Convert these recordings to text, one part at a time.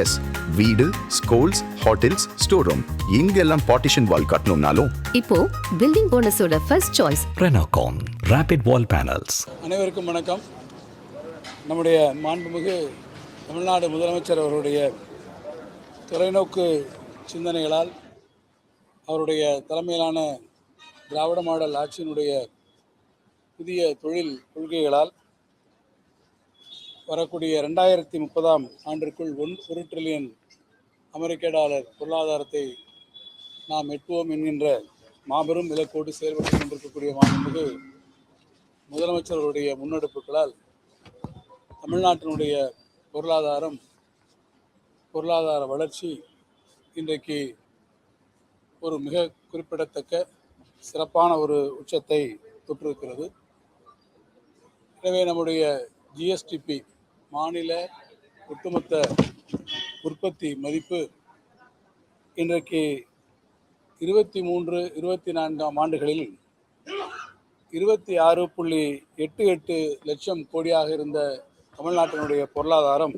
S வீடு schools hotels store room இங்கெல்லாம் partition wall கட்டணும்னாலும். இப்போ building போனஸோட first choice Renocon Rapid Wall Panels. அனைவருக்கும் வணக்கம். நம்முடைய மாண்புமிகு தமிழ்நாடு முதலமைச்சர் அவருடைய தொலைநோக்கு சிந்தனைகளால் அவருடைய தலைமையிலான திராவிட மாடல் ஆட்சியினுடைய புதிய தொழில் கொள்கைகளால் வரக்கூடிய ரெண்டாயிரத்தி முப்பதாம் ஆண்டிற்குள் ஒன் ஒரு ட்ரில்லியன் அமெரிக்க டாலர் பொருளாதாரத்தை நாம் எட்டுவோம் என்கின்ற மாபெரும் இலக்கோடு செயல்பட்டு கொண்டிருக்கக்கூடிய மாண்புமிகு முதலமைச்சர்களுடைய முன்னெடுப்புகளால் தமிழ்நாட்டினுடைய பொருளாதாரம் பொருளாதார வளர்ச்சி இன்றைக்கு ஒரு மிக குறிப்பிடத்தக்க சிறப்பான ஒரு உச்சத்தை தொற்றிருக்கிறது. எனவே நம்முடைய ஜிஎஸ்டிபி மாநில ஒட்டுமொத்த உற்பத்தி மதிப்பு இன்றைக்கு இருபத்தி மூன்று இருபத்தி நான்காம் ஆண்டுகளில் இருபத்தி ஆறு புள்ளி எட்டு எட்டு லட்சம் கோடியாக இருந்த தமிழ்நாட்டினுடைய பொருளாதாரம்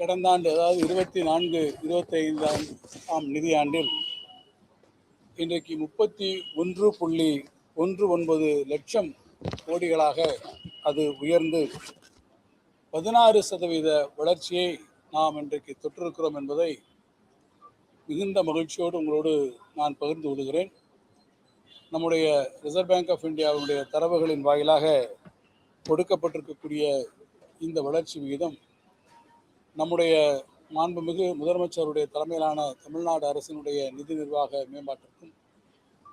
கடந்த ஆண்டு அதாவது இருபத்தி நான்கு இருபத்தைந்தாம் ஆம் நிதியாண்டில் இன்றைக்கு முப்பத்தி ஒன்று புள்ளி ஒன்று ஒன்பது லட்சம் கோடிகளாக அது உயர்ந்து பதினாறு சதவீத வளர்ச்சியை நாம் இன்றைக்கு தொற்றிருக்கிறோம் என்பதை மிகுந்த மகிழ்ச்சியோடு உங்களோடு நான் பகிர்ந்து கொள்கிறேன். நம்முடைய ரிசர்வ் பேங்க் ஆஃப் இந்தியாவுடைய தரவுகளின் வாயிலாக கொடுக்கப்பட்டிருக்கக்கூடிய இந்த வளர்ச்சி விகிதம் நம்முடைய மாண்புமிகு முதலமைச்சருடைய தலைமையிலான தமிழ்நாடு அரசினுடைய நிதி நிர்வாக மேம்பாட்டிற்கும்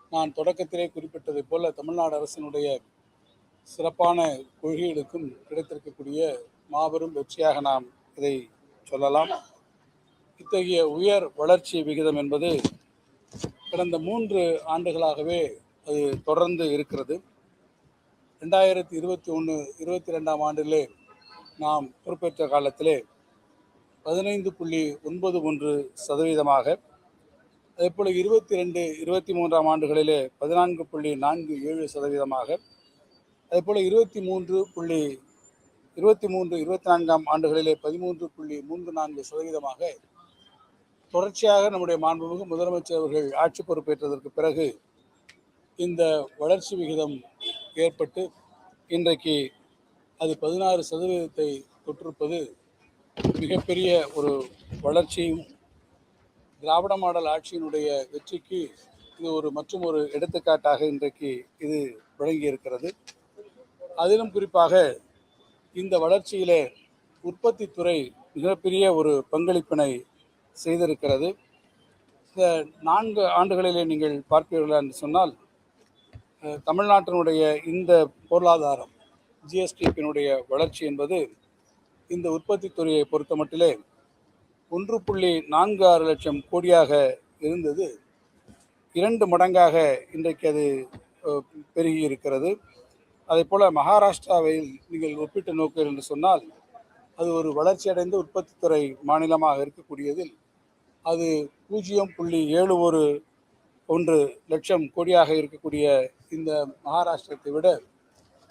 நான் தொடக்கத்திலே குறிப்பிட்டதைப் போல தமிழ்நாடு அரசினுடைய சிறப்பான கொள்கைகளுக்கும் கிடைத்திருக்கக்கூடிய மாபெரும் வெற்றியாக நாம் இதை சொல்லலாம். இத்தகைய உயர் வளர்ச்சி விகிதம் என்பது கடந்த மூன்று ஆண்டுகளாகவே அது தொடர்ந்து இருக்கிறது. ரெண்டாயிரத்தி இருபத்தி ஒன்று இருபத்தி ரெண்டாம் ஆண்டிலே நாம் பொறுப்பேற்ற காலத்திலே பதினைந்து புள்ளி ஒன்பது ஒன்று சதவீதமாக அதேபோல் இருபத்தி ரெண்டு இருபத்தி மூன்றாம் ஆண்டுகளிலே பதினான்கு புள்ளி நான்கு ஏழு சதவீதமாக அதேபோல் இருபத்தி மூன்று புள்ளி இருபத்தி மூன்று இருபத்தி நான்காம் ஆண்டுகளிலே பதிமூன்று புள்ளி மூன்று நான்கு சதவீதமாக தொடர்ச்சியாக நம்முடைய மாண்புமிகு முதலமைச்சர் அவர்கள் ஆட்சி பொறுப்பேற்றதற்கு பிறகு இந்த வளர்ச்சி விகிதம் ஏற்பட்டு இன்றைக்கு அது பதினாறு சதவீதத்தை தொற்றிருப்பது மிகப்பெரிய ஒரு வளர்ச்சியும் திராவிட மாடல் ஆட்சியினுடைய வெற்றிக்கு இது ஒரு மற்றும் ஒரு எடுத்துக்காட்டாக இன்றைக்கு இது விளங்கியிருக்கிறது அதிலும் குறிப்பாக இந்த வளர்ச்சியிலே உற்பத்தி துறை மிகப்பெரிய ஒரு பங்களிப்பினை செய்திருக்கிறது. இந்த நான்கு ஆண்டுகளிலே நீங்கள் பார்ப்பீர்களா என்று சொன்னால் தமிழ்நாட்டினுடைய இந்த பொருளாதாரம் ஜிஎஸ்டிபியினுடைய வளர்ச்சி என்பது இந்த உற்பத்தி துறையை பொறுத்த மட்டிலே ஒன்று புள்ளி நான்கு ஆறு லட்சம் கோடியாக இருந்தது. இரண்டு மடங்காக இன்றைக்கு அது பெருகி இருக்கிறது. அதே போல் மகாராஷ்டிராவில் நீங்கள் ஒப்பிட்டு நோக்கு என்று சொன்னால் அது ஒரு வளர்ச்சியடைந்த உற்பத்தித்துறை மாநிலமாக இருக்கக்கூடியதில் அது பூஜ்ஜியம் புள்ளி ஏழு ஒரு ஒன்று லட்சம் கோடியாக இருக்கக்கூடிய இந்த மகாராஷ்டிரத்தை விட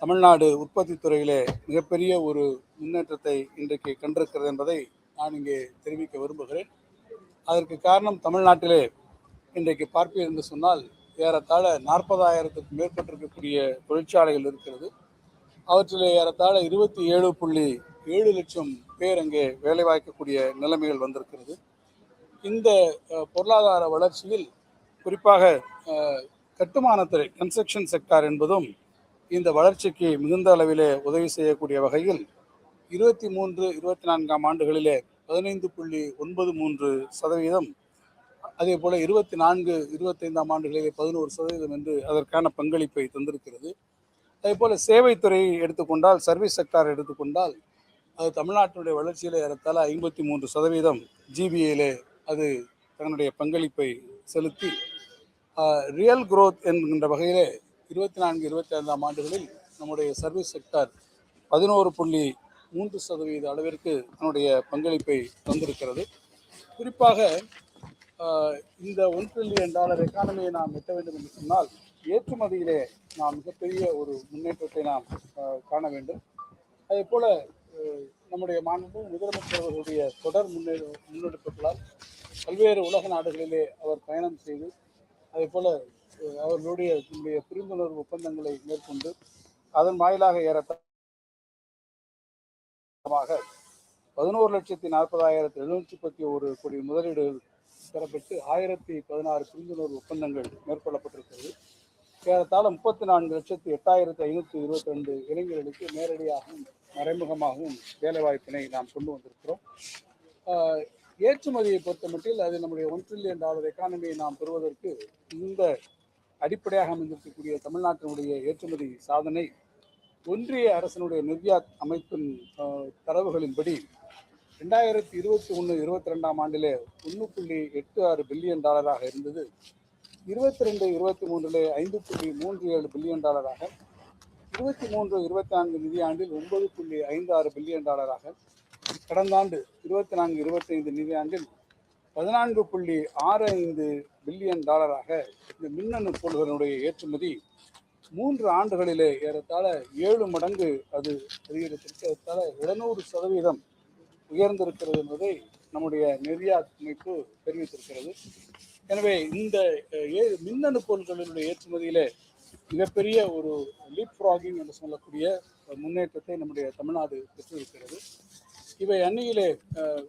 தமிழ்நாடு உற்பத்தி துறையிலே மிகப்பெரிய ஒரு முன்னேற்றத்தை இன்றைக்கு கண்டிருக்கிறது என்பதை நான் இங்கே தெரிவிக்க விரும்புகிறேன். அதற்கு காரணம் தமிழ்நாட்டிலே இன்றைக்கு பார்ப்பீர் என்று சொன்னால் ஏறத்தாழ நாற்பதாயிரத்துக்கு மேற்பட்டிருக்கக்கூடிய தொழிற்சாலைகள் இருக்கிறது. அவற்றிலே ஏறத்தாழ இருபத்தி ஏழு புள்ளி ஏழு லட்சம் பேர் அங்கே வேலைவாய்க்கக்கூடிய நிலைமைகள் வந்திருக்கிறது. இந்த பொருளாதார வளர்ச்சியில் குறிப்பாக கட்டுமானத்துறை கன்ஸ்ட்ரக்ஷன் செக்டார் என்பதும் இந்த வளர்ச்சிக்கு மிகுந்த அளவிலே உதவி செய்யக்கூடிய வகையில் இருபத்தி மூன்று இருபத்தி நான்காம் ஆண்டுகளிலே பதினைந்து புள்ளி ஒன்பது மூன்று சதவீதம் அதே போல இருபத்தி நான்கு இருபத்தைந்தாம் ஆண்டுகளிலே பதினோரு சதவீதம் என்று அதற்கான பங்களிப்பை தந்திருக்கிறது. அதே போல சேவைத்துறையை எடுத்துக்கொண்டால் சர்வீஸ் செக்டார் எடுத்துக்கொண்டால் அது தமிழ்நாட்டினுடைய வளர்ச்சியில் ஏறத்தால் ஐம்பத்தி மூன்று சதவீதம் ஜிபிஏலே அது தன்னுடைய பங்களிப்பை செலுத்தி ரியல் குரோத் என்கின்ற வகையிலே இருபத்தி நான்கு இருபத்தி ஐந்தாம் ஆண்டுகளில் நம்முடைய சர்வீஸ் செக்டார் பதினோரு புள்ளி மூன்று சதவீத அளவிற்கு தன்னுடைய பங்களிப்பை தந்திருக்கிறது. குறிப்பாக இந்த ஒன் ட்ரில்லியன் டாலர் எக்கானமியை நாம் எட்ட வேண்டும் என்று சொன்னால் ஏற்றுமதியிலே நாம் மிகப்பெரிய ஒரு முன்னேற்றத்தை நாம் காண வேண்டும். அதே போல நம்முடைய மாநிலம் முதலமைச்சர் அவர்களுடைய தொடர் முன்னே முன்னெடுப்புகளால் பல்வேறு உலக நாடுகளிலே அவர் பயணம் செய்து அதே போல அவர்களுடைய நம்முடைய புரிந்துணர்வு ஒப்பந்தங்களை மேற்கொண்டு அதன் வாயிலாக ஏறத்தமாக பதினோரு லட்சத்தி நாற்பதாயிரத்தி எழுநூற்றி முப்பத்தி ஒரு கோடி முதலீடுகள் பெறப்பட்டு ஆயிரத்தி பதினாறு புரிந்துணர்வு ஒப்பந்தங்கள் மேற்கொள்ளப்பட்டிருக்கிறது. ஏறத்தாழ முப்பத்தி நான்கு லட்சத்தி எட்டாயிரத்தி ஐநூற்றி இருபத்தி ரெண்டு இளைஞர்களுக்கு நேரடியாகவும் மறைமுகமாகவும் வேலைவாய்ப்பினை நாம் கொண்டு வந்திருக்கிறோம். ஏற்றுமதியை பொறுத்தமட்டில் அது நம்முடைய ஒன் ட்ரில்லியன் டாலர் எக்கானமியை நாம் பெறுவதற்கு இந்த அடிப்படையாக அமைந்திருக்கக்கூடிய தமிழ்நாட்டினுடைய ஏற்றுமதி சாதனை ஒன்றிய அரசினுடைய நிர்யாத் அமைப்பின் தரவுகளின்படி ரெண்டாயிரத்தி இருபத்தி ஒன்று இருபத்தி ரெண்டாம் ஆண்டிலே ஒன்று புள்ளி எட்டு ஆறு பில்லியன் டாலராக இருந்தது. இருபத்தி ரெண்டு இருபத்தி மூன்றிலே ஐந்து புள்ளி மூன்று ஏழு பில்லியன் டாலராக இருபத்தி மூன்று இருபத்தி நான்கு நிதியாண்டில் ஒன்பது புள்ளி ஐந்து ஆறு பில்லியன் டாலராக கடந்த ஆண்டு இருபத்தி நான்கு இருபத்தைந்து நிதியாண்டில் பதினான்கு புள்ளி ஆறு ஐந்து பில்லியன் டாலராக இந்த மின்னணு பொருள்களுடைய ஏற்றுமதி மூன்று ஆண்டுகளிலே ஏறத்தாழ ஏழு மடங்கு அது அதிகரித்திருக்கு ஏறத்தாழ சதவீதம் உயர்ந்திருக்கிறது என்பதை நம்முடைய நெறியாத் அமைப்பு தெரிவித்திருக்கிறது. எனவே இந்த ஏ- மின்னணு பொருட்களினுடைய ஏற்றுமதியிலே மிகப்பெரிய ஒரு லீப் ஃப்ராகிங் என்று சொல்லக்கூடிய முன்னேற்றத்தை நம்முடைய தமிழ்நாடு பெற்றிருக்கிறது. இவை அன்னையிலே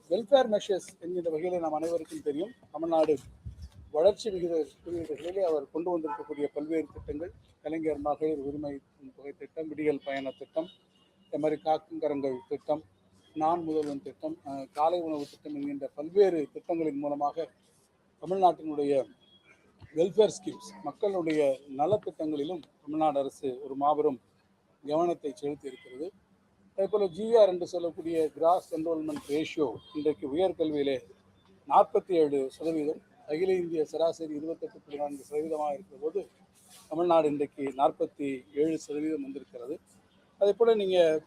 வெல்ஃபேர் மெஷர்ஸ் என்கின்ற வகையிலே நாம் அனைவருக்கும் தெரியும். தமிழ்நாடு வளர்ச்சி விகித குறியீடுகளிலே அவர் கொண்டு வந்திருக்கக்கூடிய பல்வேறு திட்டங்கள். கலைஞர் மகளிர் உரிமை தொகை திட்டம் விடியல் பயண திட்டம் இந்த மாதிரி காக்குங்கரங்கள் திட்டம் நான் முதல்வன் திட்டம் காலை உணவு திட்டம் என்கின்ற பல்வேறு திட்டங்களின் மூலமாக தமிழ்நாட்டினுடைய வெல்ஃபேர் ஸ்கீம்ஸ் மக்களுடைய நலத்திட்டங்களிலும் தமிழ்நாடு அரசு ஒரு மாபெரும் கவனத்தை செலுத்தி இருக்கிறது அதே போல் ஜிஆர் என்று சொல்லக்கூடிய கிராஸ் என்ரோல்மெண்ட் ரேஷியோ இன்றைக்கு உயர்கல்வியிலே நாற்பத்தி ஏழு சதவீதம் அகில இந்திய சராசரி இருபத்தெட்டு புள்ளி நான்கு சதவீதமாக இருக்கிற போது தமிழ்நாடு இன்றைக்கு நாற்பத்தி ஏழு சதவீதம் வந்திருக்கிறது. அதே போல் நீங்கள்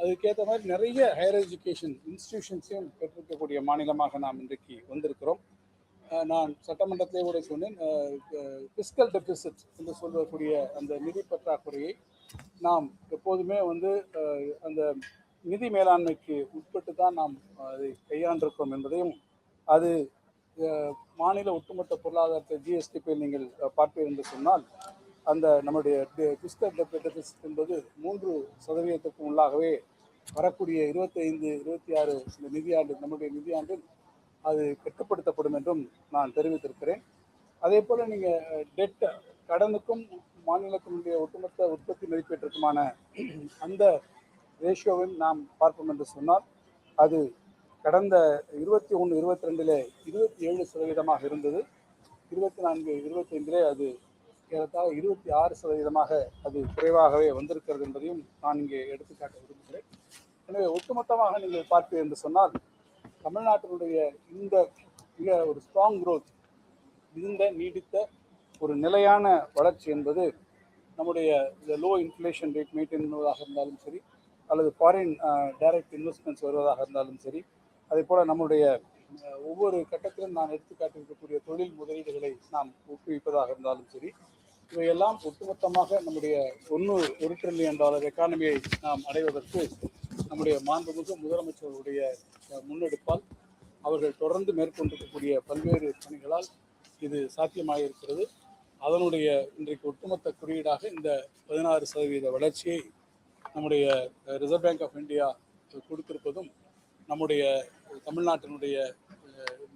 அதுக்கேற்ற மாதிரி நிறைய ஹையர் எஜுகேஷன் இன்ஸ்டிடியூஷன்ஸையும் பெற்றிருக்கக்கூடிய மாநிலமாக நாம் இன்றைக்கு வந்திருக்கிறோம். நான் சட்டமன்றத்திலே கூட சொன்னேன் பிஸ்கல் டெபிசிட் என்று சொல்லக்கூடிய அந்த நிதி பற்றாக்குறையை நாம் எப்போதுமே வந்து அந்த நிதி மேலாண்மைக்கு உட்பட்டு தான் நாம் அதை கையாண்டிருக்கிறோம் என்பதையும் அது மாநில ஒட்டுமொத்த பொருளாதாரத்தை ஜிஎஸ்டிபியில் நீங்கள் பார்ப்பீர்கள் என்று சொன்னால் அந்த நம்முடைய பிஸ்கல் டெபிசிட் என்பது மூன்று சதவீதத்துக்கும் உள்ளாகவே வரக்கூடிய இருபத்தைந்து இருபத்தி ஆறு இந்த நிதியாண்டு நம்முடைய நிதியாண்டில் அது கட்டுப்படுத்தப்படும் என்றும் நான் தெரிவித்திருக்கிறேன். அதே போல் நீங்கள் டெட் கடனுக்கும் மாநிலத்தினுடைய ஒட்டுமொத்த உற்பத்தி மதிப்பீட்டிற்குமான அந்த ரேஷியோவையும் நாம் பார்ப்போம் என்று சொன்னால் அது கடந்த இருபத்தி ஒன்று இருபத்தி ரெண்டிலே இருபத்தி ஏழு சதவீதமாக இருந்தது. இருபத்தி நான்கு இருபத்தைந்திலே அது ஏறத்தாழ இருபத்தி ஆறு சதவீதமாக அது குறைவாகவே வந்திருக்கிறது என்பதையும் நான் இங்கே எடுத்துக்காட்ட விரும்புகிறேன். எனவே ஒட்டுமொத்தமாக நீங்கள் பார்ப்பீர்கள் என்று சொன்னால் தமிழ்நாட்டினுடைய இந்த மிக ஒரு ஸ்ட்ராங் குரோத் இருந்த நீடித்த ஒரு நிலையான வளர்ச்சி என்பது நம்முடைய இந்த லோ இன்ஃப்ளேஷன் ரேட் மெயின்டைன் பண்ணுவதாக இருந்தாலும் சரி அல்லது ஃபாரின் டைரக்ட் இன்வெஸ்ட்மெண்ட்ஸ் வருவதாக இருந்தாலும் சரி அதே போல் நம்முடைய ஒவ்வொரு கட்டத்திலும் நான் எடுத்துக்காட்டிருக்கக்கூடிய தொழில் முதலீடுகளை நாம் ஊக்குவிப்பதாக இருந்தாலும் சரி இவையெல்லாம் ஒட்டுமொத்தமாக நம்முடைய ஒன்று ஒரு ட்ரில்லியன் டாலர் எக்கானமியை நாம் அடைவதற்கு நம்முடைய மாண்புமிகு முதலமைச்சருடைய முன்னெடுப்பால் அவர்கள் தொடர்ந்து மேற்கொண்டிருக்கக்கூடிய பல்வேறு பணிகளால் இது சாத்தியமாக இருக்கிறது அதனுடைய இன்றைக்கு ஒட்டுமொத்த குறியீடாக இந்த பதினாறு சதவீத வளர்ச்சியை நம்முடைய ரிசர்வ் பேங்க் ஆஃப் இந்தியா கொடுத்திருப்பதும் நம்முடைய தமிழ்நாட்டினுடைய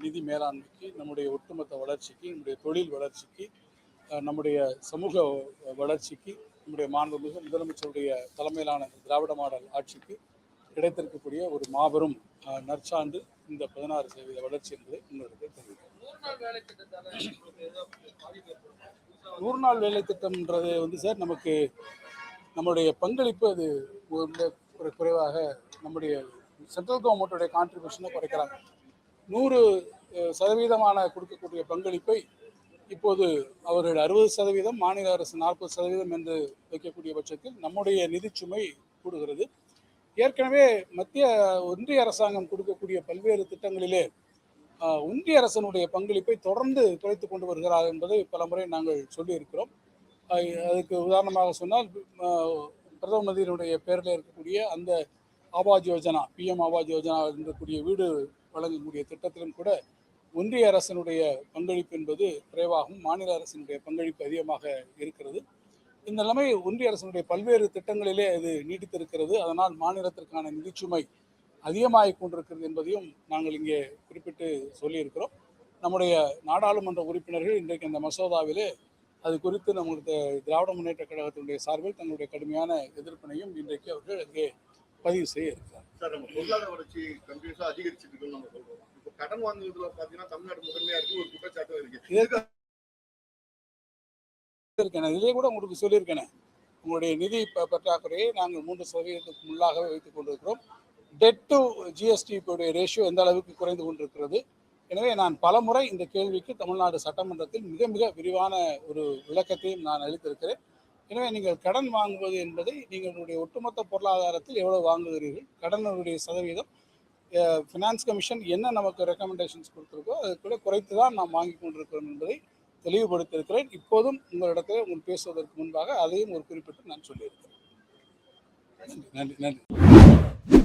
நிதி மேலாண்மைக்கு நம்முடைய ஒட்டுமொத்த வளர்ச்சிக்கு நம்முடைய தொழில் வளர்ச்சிக்கு நம்முடைய சமூக வளர்ச்சிக்கு நம்முடைய மாண்புமிகு முதலமைச்சருடைய தலைமையிலான திராவிட மாடல் ஆட்சிக்கு கிடைத்திருக்கக்கூடிய ஒரு மாபெரும் நற்சான்று இந்த பதினாறு சதவீத வளர்ச்சி என்பதை முன்னெடுக்க தெரிவிக்கிறேன் நூறு நாள் வேலை திட்டம்ன்றது வந்து சார் நமக்கு நம்முடைய பங்களிப்பு அது ஒரு குறைவாக நம்முடைய சென்ட்ரல் கவர்மெண்ட்டுடைய கான்ட்ரிபியூஷனை குறைக்கிறாங்க. நூறு சதவீதமான கொடுக்கக்கூடிய பங்களிப்பை இப்போது அவர்கள் அறுபது சதவீதம் மாநில அரசு நாற்பது சதவீதம் என்று வைக்கக்கூடிய பட்சத்தில் நம்முடைய நிதிச்சுமை கூடுகிறது. ஏற்கனவே மத்திய ஒன்றிய அரசாங்கம் கொடுக்கக்கூடிய பல்வேறு திட்டங்களிலே ஒன்றிய அரசனுடைய பங்களிப்பை தொடர்ந்து குறைத்து கொண்டு வருகிறார் என்பதை பலமுறை நாங்கள் சொல்லியிருக்கிறோம். அதுக்கு உதாரணமாக சொன்னால் பிரதம மந்திரியினுடைய பேரில் இருக்கக்கூடிய அந்த ஆவாஸ் யோஜனா பிஎம் ஆவாஸ் யோஜனா இருக்கக்கூடிய வீடு வழங்கக்கூடிய திட்டத்திலும் கூட ஒன்றிய அரசினுடைய பங்களிப்பு என்பது குறைவாகவும் மாநில அரசினுடைய பங்களிப்பு அதிகமாக இருக்கிறது. இந்த நிலைமை ஒன்றிய அரசினுடைய பல்வேறு திட்டங்களிலே அது நீடித்திருக்கிறது. அதனால் மாநிலத்திற்கான நிதிச்சுமை அதிகமாகிக் கொண்டிருக்கிறது என்பதையும் நாங்கள் இங்கே குறிப்பிட்டு சொல்லியிருக்கிறோம். நம்முடைய நாடாளுமன்ற உறுப்பினர்கள் இன்றைக்கு அந்த மசோதாவிலே அது குறித்து நம்முடைய திராவிட முன்னேற்ற கழகத்தினுடைய சார்பில் தங்களுடைய கடுமையான எதிர்ப்பினையும் இன்றைக்கு அவர்கள் அங்கே பதிவு செய்ய இருக்கிறார் சார் நம்ம பொருளாதார வளர்ச்சி கண்டிப்பாக அதிகரிச்சுட்டு நம்ம சொல்றோம். கடன் வாங்குறதுல பாத்தீங்கன்னா தமிழ்நாடு முதன்மையா இருக்கு ஒரு குற்றச்சாட்டும் இருக்கு. இருக்கேன் இதிலே கூட உங்களுக்கு சொல்லியிருக்கேன். உங்களுடைய நிதி பற்றாக்குறையை நாங்கள் மூன்று சதவீதத்துக்கு முள்ளாகவே வைத்துக் கொண்டிருக்கிறோம். டெட் டு ஜிஎஸ்டி ரேஷியோ எந்த அளவுக்கு குறைந்து கொண்டிருக்கிறது? எனவே நான் பலமுறை இந்த கேள்விக்கு தமிழ்நாடு சட்டமன்றத்தில் மிக மிக விரிவான ஒரு விளக்கத்தையும் நான் அளித்திருக்கிறேன். எனவே நீங்கள் கடன் வாங்குவது என்பதை நீங்களுடைய ஒட்டுமொத்த பொருளாதாரத்தில் எவ்வளவு வாங்குகிறீர்கள்? கடனுடைய சதவீதம் ஃபினான்ஸ் கமிஷன் என்ன நமக்கு ரெக்கமெண்டேஷன்ஸ் கொடுத்துருக்கோ அதுக்குள்ளே குறைத்து தான் நாம் வாங்கி கொண்டிருக்கிறோம் என்பதை தெளிவுபடுத்தியிருக்கிறேன். இப்போதும் உங்களிடத்தில் உங்கள் பேசுவதற்கு முன்பாக அதையும் ஒரு குறிப்பிட்டு நான் சொல்லியிருக்கிறேன். நன்றி நன்றி நன்றி.